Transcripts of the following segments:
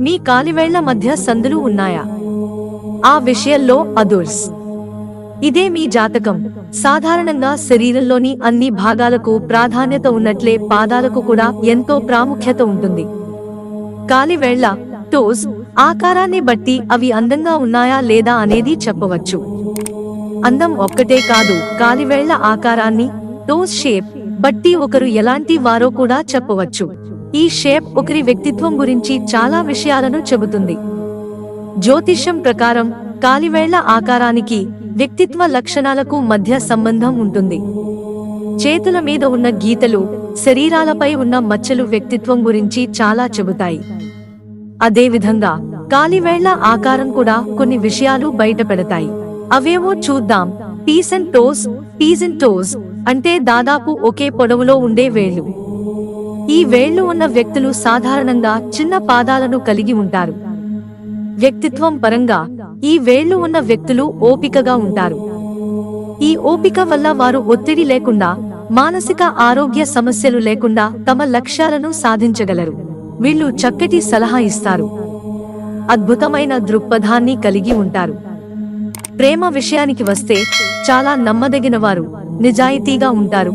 మీ కాలివేళ్ళ మధ్య సందులు ఉన్నాయా? ఆ విషయంలో అదుర్స్. ఇదే మీ జాతకం. సాధారణంగా శరీరంలోని అన్ని భాగాలకు ప్రాధాన్యత ఉన్నట్లే పాదాలకు కూడా ఎంతో ప్రాముఖ్యత ఉంటుంది. కాలివేళ్ళ టోస్ ఆకారాన్ని బట్టి అవి అందంగా ఉన్నాయా లేదా అనేది చెప్పవచ్చు. అందం ఒక్కటే కాదు కాలివేళ్ళ ఆకారాన్ని టోస్ షేప్ బట్టి ఒకరు ఎలాంటి వారో కూడా చెప్పవచ్చు. ఈ షేప్ ఒకరి వ్యక్తిత్వం గురించి చాలా విషయాలను చెబుతుంది. జ్యోతిష్యం ప్రకారం కాలివేళ్ళ ఆకారానికి వ్యక్తిత్వ లక్షణాలకు మధ్య సంబంధం ఉంటుంది. చేతుల మీద ఉన్న గీతలు శరీరాలపై ఉన్న మచ్చలు వ్యక్తిత్వం గురించి చాలా చెబుతాయి. అదేవిధంగా కాలివేళ్ళ ఆకారం కూడా కొన్ని విషయాలు బయటపెడతాయి అవేవో చూద్దాం. Peasant toes peasant toes అంటే దాదాపు ఒకే పొడవులో ఉండే వేళ్ళు ఈ వేళ్ళు ఉన్న వ్యక్తులు సాధారణంగా చిన్న పాదాలను కలిగి ఉంటారు. వ్యక్తిత్వం పరంగా ఈ వేళ్ళు ఉన్న వ్యక్తులు ఓపికగా ఉంటారు. ఈ ఓపిక వల్ల వారు ఒత్తిడి లేకుండా మానసిక ఆరోగ్య సమస్యలు లేకుండా తమ లక్ష్యాలను సాధించగలరు. వీళ్ళు చక్కటి సలహా ఇస్తారు. అద్భుతమైన దృక్పథాన్ని కలిగి ఉంటారు. ప్రేమ విషయానికి వస్తే చాలా నమ్మదగినవారు నిజాయితీగా ఉంటారు.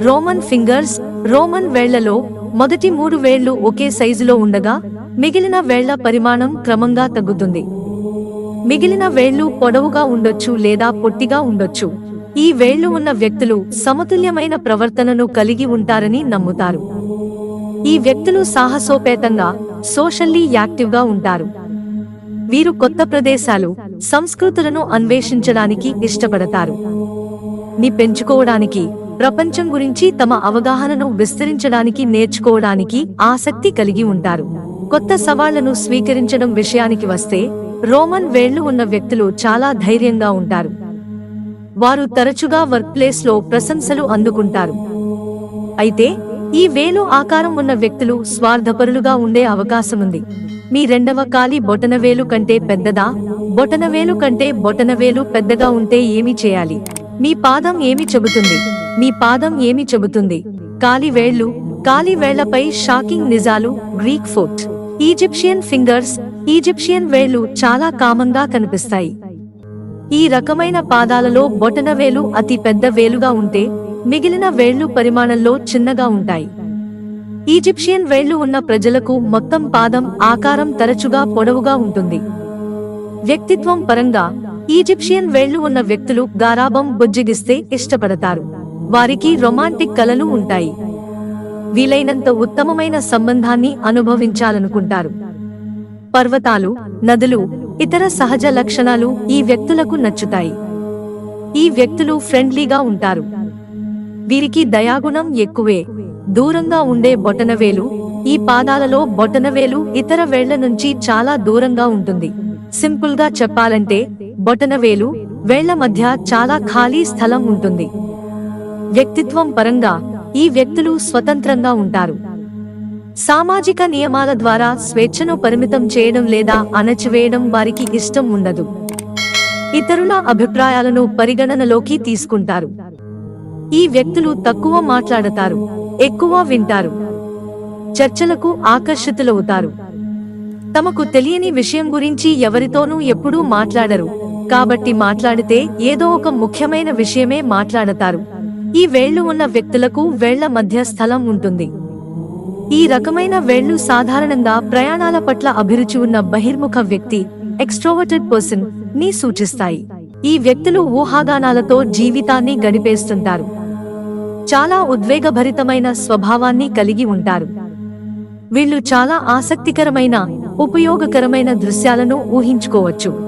రోమన్ ఫింగర్స్ రోమన్ వేళ్ళలో మొదటి మూడు వేళ్ళు ఒకే సైజులో ఉండగా మిగిలిన వేళ్ళ పరిమాణం క్రమంగా తగ్గుతుంది. మిగిలిన వేళ్ళు పొడవుగా ఉండొచ్చు లేదా పొట్టిగా ఉండొచ్చు. ఈ వేళ్ళు ఉన్న వ్యక్తులు సమతుల్యమైన ప్రవర్తనను కలిగి ఉంటారని నమ్ముతారు. ఈ వ్యక్తులు సాహసోపేతంగా సోషల్లీ యాక్టివ్గా ఉంటారు. వీరు కొత్త ప్రదేశాలు సంస్కృతులను అన్వేషించడానికి ఇష్టపడతారు. ని పెంచుకోవడానికి ప్రపంచం గురించి తమ అవగాహనను విస్తరించడానికి నేర్చుకోవడానికి ఆసక్తి కలిగి ఉంటారు. కొత్త సవాళ్ళను స్వీకరించడం విషయానికి వస్తే రోమన్ వేళ్ళు ఉన్న వ్యక్తులు చాలా ధైర్యంగా ఉంటారు. వారు తరచుగా వర్క్ ప్లేస్లో ప్రశంసలు అందుకుంటారు. అయితే ఈ వేలు ఆకారం ఉన్న వ్యక్తులు స్వార్థపరులుగా ఉండే అవకాశముంది మీ రెండవ కాలి బొటనవేలు కంటే పెద్దదా? బొటనవేలు కంటే బొటనవేలు పెద్దగా ఉంటే ఏమి చేయాలి? మీ పాదం ఏమి చెబుతుంది? మీ పాదం ఏమి చెబుతుంది? కాలి వేళ్ళు కాలి వేళ్ళపై షాకింగ్ నిజాలు Greek foot Egyptian fingers Egyptian వేళ్ళు చాలా కామంగా కనిపిస్తాయి. ఈ రకమైన పాదాలలో బొటనవేలు అతి పెద్ద వేలుగా ఉంటే మిగిలిన వేళ్ళు పరిమాణంలో చిన్నగా ఉంటాయి. ఈజిప్షియన్ వేళ్ళు ఉన్న ప్రజలకు మొత్తం పాదం ఆకారం తరచుగా పొడవుగా ఉంటుంది. వ్యక్తిత్వం పరంగా ఈజిప్షియన్ వేళ్ళు ఉన్న వ్యక్తులు గారాబం బుజ్జిగిస్తే ఇష్టపడతారు. వారికి రొమాంటిక్ కలలు ఉంటాయి. వీలైనంత ఉత్తమమైన సంబంధాన్ని అనుభవించాలనుకుంటారు. పర్వతాలు నదులు ఇతర సహజ లక్షణాలు ఈ వ్యక్తులకు నచ్చుతాయి. ఈ వ్యక్తులు ఫ్రెండ్లీగా ఉంటారు. వీరికి దయాగుణం ఎక్కువే. దూరంగా ఉండే బొటనవేలు ఈ పాదాలలో బొటనవేలు ఇతర వేళ్ళ నుంచి చాలా దూరంగా ఉంటుంది. సింపుల్గా చెప్పాలంటే బొటనవేలు వేళ్ళ మధ్య చాలా ఖాళీ స్థలం ఉంటుంది. వ్యక్తిత్వం పరంగా ఈ వ్యక్తులు స్వతంత్రంగా ఉంటారు. సామాజిక నియమాల ద్వారా స్వేచ్ఛను పరిమితం చేయడం లేదా అణచివేయడం వారికి ఇష్టం ఉండదు. ఇతరుల అభిప్రాయాలను పరిగణనలోకి తీసుకుంటారు. ఈ వ్యక్తులు తక్కువ మాట్లాడతారు ఎక్కువ వింటారు చర్చలకు ఆకర్షితులవుతారు. తమకు తెలియని విషయం గురించి ఎవరితోనూ ఎప్పుడూ మాట్లాడరు కాబట్టి మాట్లాడితే ఏదో ఒక ముఖ్యమైన విషయమే మాట్లాడతారు. ఈ వేళ్ళు ఉన్న వ్యక్తులకు వేళ్ళ మధ్య స్థలం ఉంటుంది. ఈ రకమైన వేళ్ళు సాధారణంగా ప్రయాణాల పట్ల అభిరుచి ఉన్న బహిర్ముఖ వ్యక్తి ఎక్స్ట్రోవర్టెడ్ పర్సన్ని సూచిస్తాయి. ఈ వ్యక్తులు ఊహాగానాలతో జీవితాన్ని గడిపేస్తుంటారు. చాలా ఉద్వేగభరితమైన స్వభావాన్ని కలిగి ఉంటారు. వీళ్ళు చాలా ఆసక్తికరమైన ఉపయోగకరమైన దృశ్యాలను ఊహించుకోవచ్చు.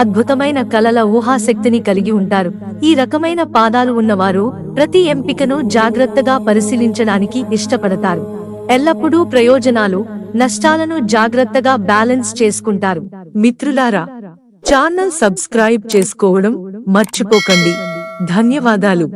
అద్భుతమైన కలల ఊహాశక్తిని కలిగి ఉంటారు. ఈ రకమైన పాదాలు ఉన్నవారు ప్రతి ఎంపికను జాగ్రత్తగా పరిశీలించడానికి ఇష్టపడతారు. ఎల్లప్పుడూ ప్రయోజనాలు నష్టాలను జాగ్రత్తగా బ్యాలెన్స్ చేసుకుంటారు. మిత్రులారా ఛానల్ సబ్స్క్రైబ్ చేసుకోవడం మర్చిపోకండి. ధన్యవాదాలు.